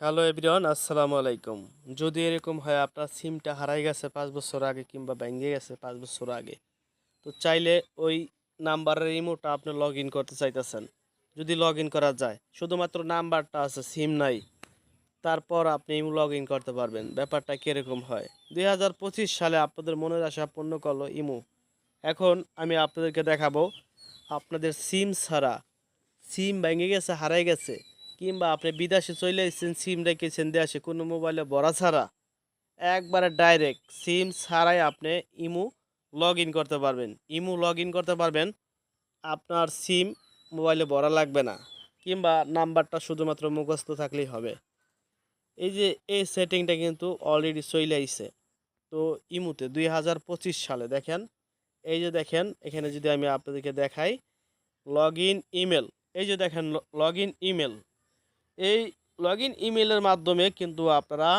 Hello everyone, আসসালামু আলাইকুম। যদি এরকম হয় আপনার সিমটা হারাই গেছে পাঁচ বছর আগে কিংবা ব্যাঙ্গে গেছে পাঁচ বছর আগে, তো চাইলে ওই নাম্বারের ইমোটা আপনি লগ ইন করতে চাইতেছেন। যদি লগ ইন করা যায়, শুধুমাত্র নাম্বারটা আছে, সিম নাই, তারপর আপনি ইমো লগ ইন করতে পারবেন। ব্যাপারটা কীরকম হয়? দুই হাজার পঁচিশ সালে আপনাদের মনের আশা পূর্ণ করল ইমো। এখন আমি আপনাদেরকে দেখাবো, আপনাদের সিম ছাড়া, সিম ভেঙে গেছে, হারাই গেছে কিংবা আপনি বিদেশে চলে এসেছেন সিম রেখেছেন দেশে, কোনো মোবাইলে ভরা ছাড়া, একবারে ডাইরেক্ট সিম ছাড়াই আপনি ইমু লগ করতে পারবেন। ইমু লগ করতে পারবেন, আপনার সিম মোবাইলে ভরা লাগবে না, কিংবা নাম্বারটা শুধুমাত্র মুখস্থ থাকলেই হবে। এই যে, এই সেটিংটা কিন্তু অলরেডি চলে আইছে। তো ইমুতে দুই হাজার পঁচিশ সালে দেখেন, এই যে দেখেন, এখানে যদি আমি আপনাদেরকে দেখাই লগ ইমেল এই যে দেখেন লগ ইমেল এই লগ ইন ইমেলের মাধ্যমে কিন্তু আপনারা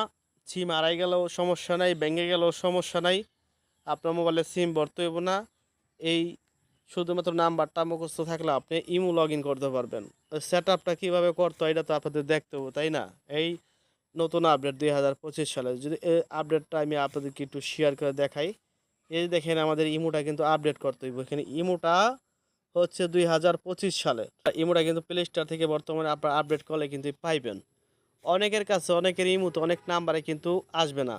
সিম হারাই গেলেও সমস্যা নাই, ভেঙে গেলেও সমস্যা নাই। আপনার মোবাইলে সিম ভরতে হইব না। এই শুধুমাত্র নাম্বারটা মুখস্থ থাকলে আপনি ইমো লগ করতে পারবেন। সেট আপটা কীভাবে করতে হয় এটা তো আপনাদের দেখতে হবে তাই না? এই নতুন আপডেট দুই হাজার পঁচিশ সালে। যদি এই আপডেটটা আমি আপনাদেরকে একটু শেয়ার করে দেখাই। এই দেখেন আমাদের ইমোটা কিন্তু আপডেট করতে হইব। এখানে ইমোটা হচ্ছে দুই হাজার পঁচিশ সালে। ইমোটা কিন্তু প্লে স্টোর থেকে বর্তমানে আপনার আপডেট করলে কিন্তু পাইবেন। অনেকের কাছে, অনেকের ইমোতে, অনেক নাম্বারে কিন্তু আসবে না।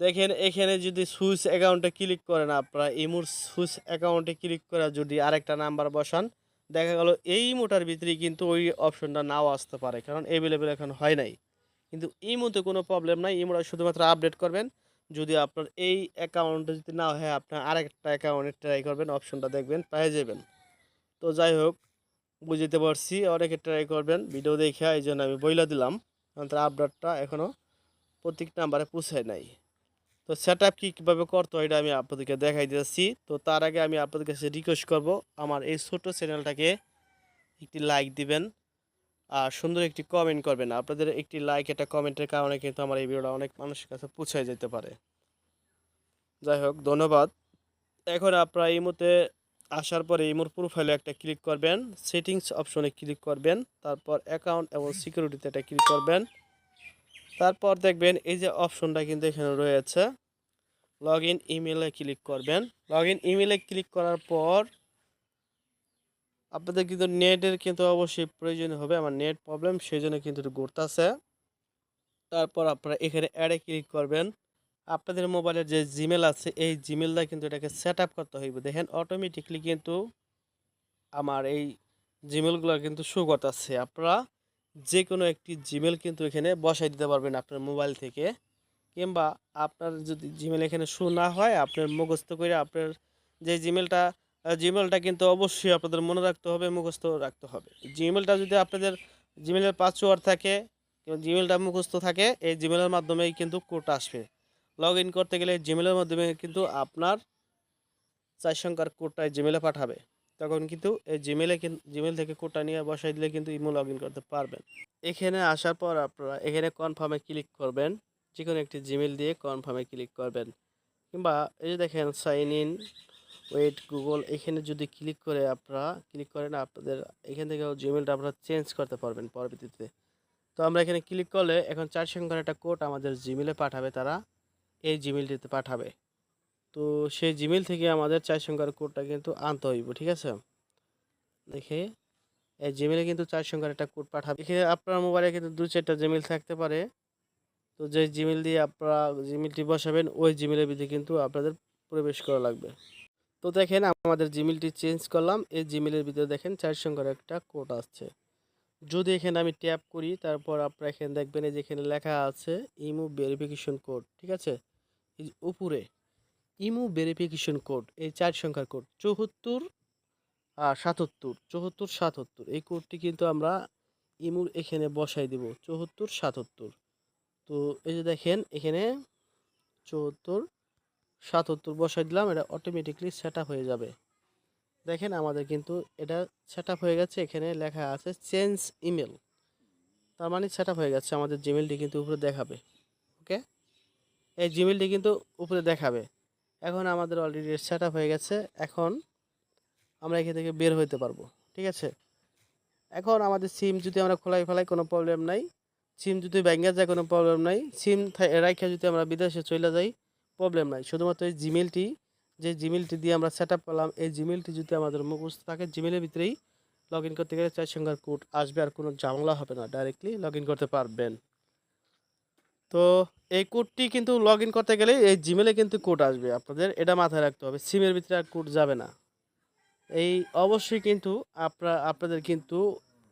দেখেন, এখানে যদি সুইচ অ্যাকাউন্টে ক্লিক করেন আপনারা, ইমোর সুইচ অ্যাকাউন্টে ক্লিক করে যদি আরেকটা নাম্বার বসান, দেখা গেল এই ইমোটার ভিতরে কিন্তু ওই অপশনটা নাও আসতে পারে, কারণ অ্যাভেলেবেল এখন হয় নাই। কিন্তু ইমোতে কোনো প্রবলেম নাই ইমোটা শুধুমাত্র আপডেট করবেন। যদি আপনার এই অ্যাকাউন্টে যদি না হয় আপনার আরেকটা অ্যাকাউন্টে ট্রাই করবেন অপশনটা দেখবেন, পেয়ে যাবেন। তো যাই হোক, বুঝতে পারছি, অনেকে ট্রাই করবেন। ভিডিও দেখে এই জন্য আমি বইলা দিলাম তার আপডেটটা এখনও প্রত্যেক নাম্বারে পুষায় নাই। তো সেট আপ কী কীভাবে করতে এটা আমি আপনাদেরকে দেখাই দিয়েছি তো তার আগে আমি আপনাদের কাছে রিকোয়েস্ট করব, আমার এই ছোট চ্যানেলটাকে একটি লাইক দিবেন। আর সুন্দর একটি কমেন্ট করবেন। আপনাদের একটি লাইক একটা কমেন্টের কারণে কিন্তু আমার এই ভিডিওটা অনেক মানুষের কাছে পৌঁছায় যেতে পারে। যাই হোক, ধন্যবাদ। এখন আপনারা এই মুহূর্তে আসার পরে ইমোর প্রোফাইলে একটা ক্লিক করবেন। সেটিংস অপশনে ক্লিক করবেন। তারপর অ্যাকাউন্ট এবং সিকিউরিটিতে একটা ক্লিক করবেন। তারপর দেখবেন এই যে অপশনটা কিন্তু এখানে রয়েছে। লগ ইন ইমেলে ক্লিক করবেন। লগ ইন ইমেলে ক্লিক করার পর আপনাদের কিন্তু নেটের কিন্তু অবশ্যই প্রয়োজন হবে, আমার নেট প্রবলেম সেই জন্য কিন্তু ঘুরতেছে। তারপর আপনারা এখানে অ্যাডে ক্লিক করবেন। আপনাদের মোবাইলের যে জিমেল আছে, এই জিমেলটা কিন্তু এটাকে সেট করতে হইবে। দেখেন অটোমেটিকলি কিন্তু আমার এই জিমেলগুলো কিন্তু শো করতেছে। আপনারা যে কোনো একটি জিমেল কিন্তু এখানে বসাই দিতে পারবেন আপনার মোবাইল থেকে। কিংবা আপনার যদি জিমেল এখানে শো না হয়, আপনার মুখস্থ করে আপনার যে জিমেলটা জিমেলটা কিন্তু অবশ্যই আপনাদের মনে রাখতে হবে, মুখস্থ রাখতে হবে। জিমেলটা যদি আপনাদের জিমেলের পাসওয়ার্ড থাকে জিমেলটা মুখস্থ থাকে, এই জিমেলের মাধ্যমেই কিন্তু কোড আসবে। লগ ইন করতে গেলে জিমেলের মাধ্যমে কিন্তু আপনার চার সংখ্যার কোডটা জিমেলে পাঠাবে। তখন কিন্তু এই জিমেলে জিমেল থেকে কোডটা নিয়ে বসাই দিলে কিন্তু ইমো লগ করতে পারবেন। এখানে আসার পর আপনারা এখানে কনফার্মে ক্লিক করবেন। যে কোনো একটি জিমেল দিয়ে কনফার্মে ক্লিক করবেন। কিংবা এই যে দেখেন সাইন ইন ওয়েট গুগল এখানে যদি ক্লিক করে আপনারা ক্লিক করেন আপনাদের এখান থেকে জিমেলটা আপনারা চেঞ্জ করতে পারবেন পরবর্তীতে। তো আমরা এখানে ক্লিক করলে এখন চার সংখ্যার একটা কোড আমাদের জিমেলে পাঠাবে তারা, এই জিমেলটিতে পাঠাবে। তো সেই জিমেল থেকে আমাদের চার সংখ্যার কোডটা কিন্তু আনতে হইব, ঠিক আছে? দেখে, এই জিমেলে কিন্তু চার সংখ্যার একটা কোড পাঠাবে। এখানে আপনার মোবাইলে কিন্তু দু চারটা জিমেল থাকতে পারে। তো যে জিমেল দিয়ে আপনারা জিমেলটি বসাবেন, ওই জিমেলের ভিতরে কিন্তু আপনাদের প্রবেশ করা লাগবে। তো দেখেন আমাদের জিমেলটি চেঞ্জ করলাম। এই জিমেলের ভিতরে দেখেন চার সংখ্যার একটা কোড আসছে। যদি এখানে আমি ট্যাপ করি, তারপর আপনারা এখানে দেখবেন এই যেখানে লেখা আছে ইমো ভেরিফিকেশন কোড ঠিক আছে? উপরে, ইমো ভেরিফিকেশন কোড এই চার সংখ্যার কোড চৌহত্তর সাতাত্তর চৌহত্তর সাতাত্তর এই কোডটি কিন্তু আমরা ইমুর এখানে বসাই দিব, চৌহত্তর সাতাত্তর তো এই যে দেখেন এখানে চৌহত্তর সাতাত্তর বসাই দিলাম, এটা অটোমেটিকলি সেট হয়ে যাবে। দেখেন আমাদের কিন্তু এটা সেট হয়ে গেছে, এখানে লেখা আছে চেঞ্জ ইমেল তার মানে সেট হয়ে গেছে, আমাদের জিমেলটি কিন্তু উপরে দেখাবে, ওকে? এই জিমেলটি কিন্তু উপরে দেখাবে। এখন আমাদের অলরেডি সেট হয়ে গেছে, এখন আমরা এখান থেকে বের হইতে পারব, ঠিক আছে? এখন আমাদের সিম যদি আমরা খোলাই ফেলাই কোনো প্রবলেম নাই সিম যদি ব্যাঙ্গে যায় কোনো প্রবলেম নাই সিম রাইখা যদি আমরা বিদেশে চলে যাই প্রবলেম নাই। শুধুমাত্র এই জিমেলটি যে জিমেলটি দিয়ে আমরা সেট আপ করলাম, এই জিমেলটি যদি আমাদের মুখস্থ থাকে জিমেলের ভিতরেই লগ করতে গেলে চার সংখ্যার কোড আসবে আর কোনো ঝামেলা হবে না ডাইরেক্টলি লগ করতে পারবেন। তো এই কোডটি কিন্তু লগ করতে গেলে এই জিমেলে কিন্তু কোড আসবে আপনাদের, এটা মাথায় রাখতে হবে সিমের ভিতরে আর কোড যাবে না। এই অবশ্যই কিন্তু আপনার আপনাদের কিন্তু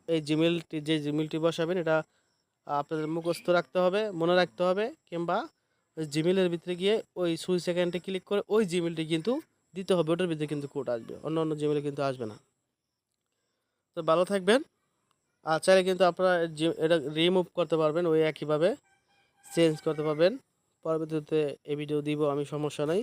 এই জিমেলটি যে জিমেলটি বসাবেন, এটা আপনাদের মুখস্থ রাখতে হবে, মনে রাখতে হবে, কিংবা জিমেলের ভিতরে গিয়ে ওই সুইচ অ্যাকাউন্টে ক্লিক করে ওই জিমেলটি কিন্তু দিতে হবে। ওটার ভিতরে কিন্তু কোড আসবে। অন্য অন্য জিমেলে কিন্তু আসবে না। তো ভালো থাকবেন। আর চাইলে কিন্তু আপনারা এটা রিমুভ করতে পারবেন, ওই একইভাবে চেঞ্জ করতে পারবেন। পরবর্তীতে এই ভিডিও দিব, আমি সমস্যা নাই।